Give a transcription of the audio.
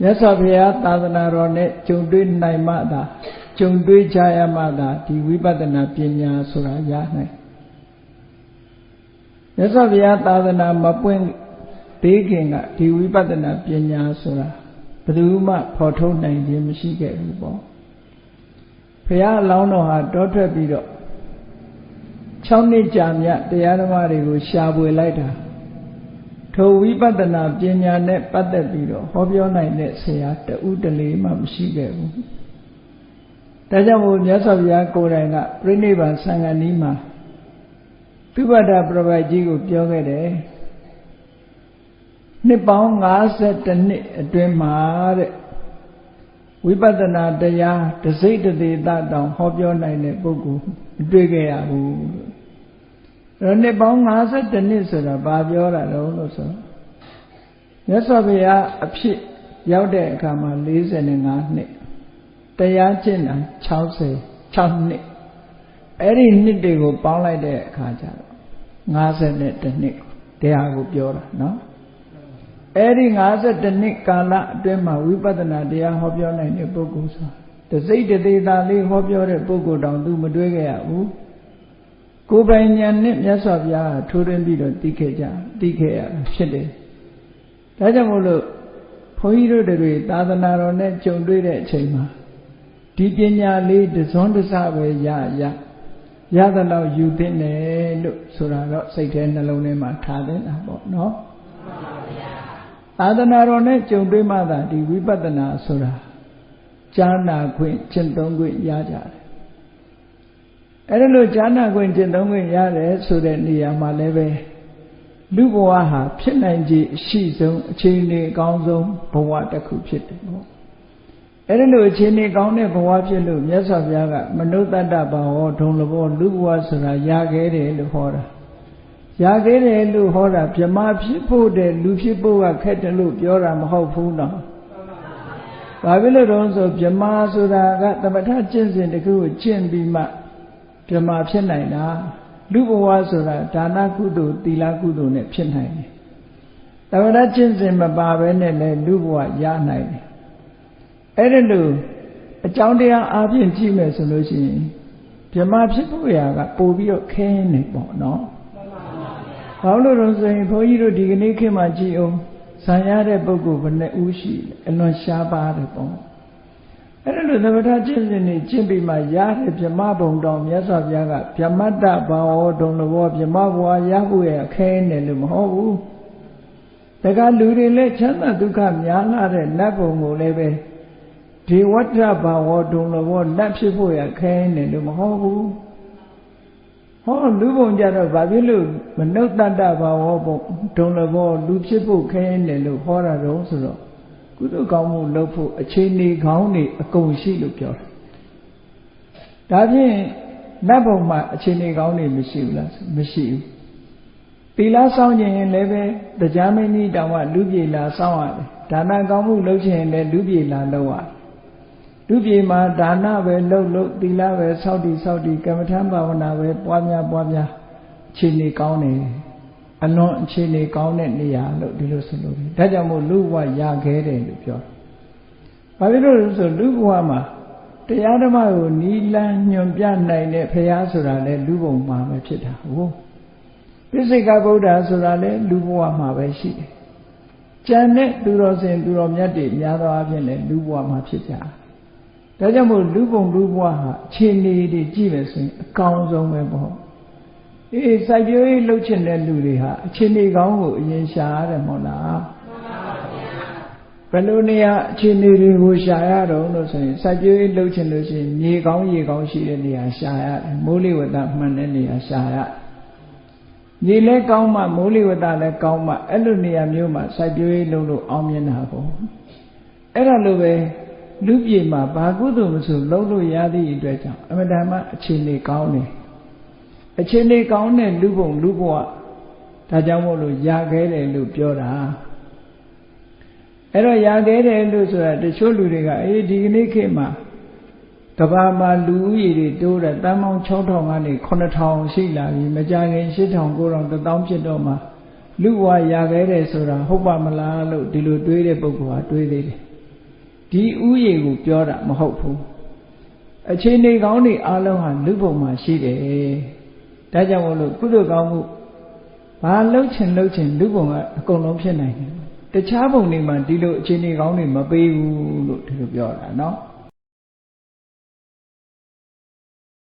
မြတ်စွာဘုရားသာသနာတော်နဲ့ကြုံတွေ့နိုင်မှသာကြုံတွေ့ကြရမှသာဒီဝိပဿနာပညာဆိုတာရနိုင်မြတ်စွာဘုရားသာသနာမပွင့်သေးခင်ကဒီဝိပဿနာပညာဆိုတာဘယ်သူမှဖော်ထုတ်နိုင်ခြင်းမရှိခဲ့ဘူးပေါ့ဘုရားအလောင်းတော်ဟာတောထွက်ပြီးတော့6နှစ်ကြာမြတ်တရားဓမ္မတွေကိုရှာဖွေလိုက်တာ ထိုဝိပဿနာပညာနဲ့ပတ်သက်ပြီးတော့ဟောပြောနိုင်တဲ့ဆရာတဦးတလေမှမရှိခဲ့ဘူးဒါကြောင့်မို့မြတ်စွာဘုရားကိုယ်တိုင်ကပြိဋိဘံသံဃာနီးမှာသုဘဒပြပိုက်ကြီးကိုပြောခဲ့တယ်နှစ်ပေါင်း52နှစ်အတွင်းမှာတဲ့ဝိပဿနာတရားတစိတ်တသေးတတောင်ဟောပြောနိုင်တဲ့ပုဂ္ဂိုလ်မတွေ့ခဲ့ရဘူးလို့အဲ့ တော့နှစ်ပေါင်း52နှစ်ဆိုတာဘာပြောတာလဲလို့ဆိုမြတ်စွာဘုရားအဖြစ်ရောက်တဲ့အခါမှာ45နှစ်တရားကျင့်တာ60 6နှစ်အဲ့ဒီနှစ်တွေကိုပေါင်းလိုက်တဲ့အခါကျတော့52နှစ်တရားကိုပြောတာနော်အဲ့ဒီ52နှစ်ကာလအတွင်းမှာဝိပဿနာတရားဟောပြောနိုင်တဲ့ပုဂ္ဂိုလ်ဆိုတစိတ်တသေးတာလေးဟောပြောတဲ့ပုဂ္ဂိုလ်တောင်သူမတွေ့ခဲ့ရဘူး ကိုယ်ပိုင်ဉာဏ်နဲ့မြတ်စွာဘုရားထိုးထွင်းပြီးတော့သိခဲ့ကြသိခဲ့ရတာဖြစ်တယ်ဒါကြောင့်မို့လို့ဘုန်းကြီးတို့တွေသာသနာတော်နဲ့ကြုံတွေ့တဲ့အချိန်မှာဒီပညာလေးတစွန်းတစပဲရရရသလောက်ယူသင့်တယ်လို့ဆိုတာတော့စိတ်ထဲနှလုံးထဲမှာထားသင့်တာပေါ့နော်သာသနာတော်နဲ့ကြုံတွေ့မှသာဒီဝိပဿနာဆိုတာကြားနာခွင့်ကျင့်သုံးခွင့်ရကြတယ် အဲ့ဒါလို့ကြားနာခွင့်ကျင့်သုံးခွင့်ရတယ်ဆိုတဲ့နေရာမှာလည်းပဲလူဘဝဟာဖြစ်နိုင်ခြေအရှိဆုံးအချိန်လေးအကောင်းဆုံးဘဝတစ်ခုဖြစ်တယ်ပေါ့အဲ့ဒါလို့အချိန်လေးကောင်းတဲ့ဘဝဖြစ်လို့မြတ်စွာဘုရားကမနုဿတ္တဘာဝဒုံလဘောလူဘဝဆိုတာရခဲ့တယ်လို့ဟောတာရခဲ့တယ်လို့ဟောတာဗြမဖြစ်ဖို့တဲ့လူဖြစ်ဖို့ကခက်တယ်လို့ပြောတာမဟုတ်ဘူးနော်ဘာဖြစ်လို့တုံးဆိုဗြမဆိုတာကသမထကျင့်စဉ်တစ်ခုကိုကျင့်ပြီးမှ ဗြမဖြစ်နိုင်တာလူဘဝဆိုတာဒါနကုသိုလ်သီလကုသိုလ်နဲ့ဖြစ်နိုင်တယ်သမထကျင့်စဉ်မပါဘဲနဲ့လည်းလူဘဝရနိုင်တယ်အဲ့ဒါလို့အကြောင်းတရားအားဖြင့်ကြည့်မယ်ဆိုလို့ရှိရင်ဗြမဖြစ်ဖို့ရာကပို့ပြီးတော့ခင်းနေပေါ့နော်ဘာလို့လဲဆိုရင်ဘုန်းကြီးတို့ဒီကနေ့ခေတ်မှာကြည်အောင်ဇံရတဲ့ပုဂ္ဂိုလ်ဘယ်နှဦးရှိလဲအလွန်ရှားပါတယ်ပေါ့ အဲ့ဒါလို့သမထကျင့်စဉ်နေကျင့်ပြီးမှရတဲ့ဗြမဘုံတော်မြတ်စွာဘုရားကဗြမတ္တဘာဝဒုံလဘောဗြမဘဝရဖို့ရခဲနေလို့မဟုတ်ဘူးတကလူတွေလည်းချမ်းသာဒုက္ခများလာတဲ့နတ်ဘုံကိုလည်းပဲဒီဝတ္ထဘာဝဒုံလဘောလက်ဖြစ်ဖို့ရခဲနေလို့မဟုတ်ဘူးဟောလူဘုံကြတော့ဘာဖြစ်လို့မနုဿတ္တဘာဝဘုံဒုံလဘောလူဖြစ်ဖို့ခဲနေလို့ဟောတာတော့ဆိုတော့ ကုသိုလ်ကောင်းမှုလုပ်ဖို့အခြေအနေကောင်းတွေအကုန်ရှိလို့ပြောတာဒါဖြင့်နတ်ဘုံမှာအခြေအနေကောင်းတွေမရှိဘူးလားမရှိဘူးသီလဆောင်ခြင်းရင်လည်းပဲတရားမင်းကြီးတောင်မှလူပြေလာဆောင်ရတယ်ဒါနကောင်းမှုလုပ်ခြင်းရင်လည်းလူပြေလာလုပ်ရတယ်လူပြေမှာဒါနပဲလုပ်လို့သီလပဲစောင့်တည်စောင့်တည်ကမ္မထံဘာဝနာပဲပွားများပွားများအခြေအနေကောင်းတယ် အလွန်အခြေအနေကောင်းတဲ့နေရာလို့ဒီလိုဆိုလို့ဒါကြောင့်မို့လူဘဝရခဲ့တယ်လို့ပြောတယ်။ဘာဖြစ်လို့လဲဆိုလူဘဝမှာတရားဓမ္မကိုနီးလန်းညွန်ပြနိုင်တဲ့ဖရာဆိုတာလေလူဘုံမှာပဲဖြစ်တာဟုတ်။ပိစိကဗုဒ္ဓဆိုတာလေလူဘဝမှာပဲရှိတယ်။ကျန်တဲ့သူတော်စင်သူတော်မြတ်တွေများသောအားဖြင့်လေလူဘဝမှာဖြစ်ကြတယ်။ဒါကြောင့်မို့လူဘုံလူဘဝဟာအခြေအနေတွေကြည့်မယ်ဆိုရင်အကောင်းဆုံးပဲပေါ့။ အေးစိုက်ပျိုးရေးလှုပ်ချင်တဲ့လူတွေဟာအချင်းကြီးကောင်းကိုအရင်ရှာရတယ်မဟုတ်လားဘယ်လိုနေရာအခြေအနေတွေကိုရှာရတော့လို့ဆိုရင်စိုက်ပျိုးရေးလှုပ်ချင်လို့ရှိရင်မြေကောင်းရေကောင်းရှိတဲ့နေရာရှာရတယ်မိုးလေဝသမှန်တဲ့နေရာရှာရမြေလည်းကောင်းမှမိုးလေဝသလည်းကောင်းမှအဲ့လိုနေရာမျိုးမှာစိုက်ပျိုးရေးလုပ်လို့အောင်မြင်တာပေါ့အဲ့ဒါလိုပဲလူပြေမှာဘာကုသိုလ်မဆိုလုပ်လို့ရသည့်အတွက်ကြောင့်အမတန်မှအခြေအနေကောင်းတယ် အခြေအနေကောင်းတဲ့လူဘုံလူဘဝဒါကြောင့်မို့လို့ရခဲ့တယ်လို့ပြောတာအဲ့တော့ရခဲ့တယ်လို့ဆိုတာတချို့လူတွေကအေးဒီကနေ့ခေတ်မှာကဘာမှာလူဦးရေတွေတိုးတယ်တန်းပေါင်း6000ကနေ9000ရှိလာပြီမကြခင်8000 9000 1000ဖြစ်တော့မှလူဘဝရခဲ့တယ်ဆိုတာဟုတ်ပါမလားလို့ဒီလိုတွေးတဲ့ပုဂ္ဂိုလ်ဟာတွေးသေးတယ်ဒီဥယေကိုပြောတာမဟုတ်ဘူးအခြေအနေကောင်းတွေအလုံးဟာလူပုံမှာရှိတယ် ဒါကြောင့်မို့လို့ကုသိုလ်ကောင်းမှုဘာလှုပ်ချင်လှုပ်ချင်လူပုံကအကုန်လုံးဖြစ်နိုင်တယ်တခြားပုံတွေမှာဒီလိုအခြေအနေကောင်းတွေမပေးဘူးလို့ဒီလိုပြောတာနော်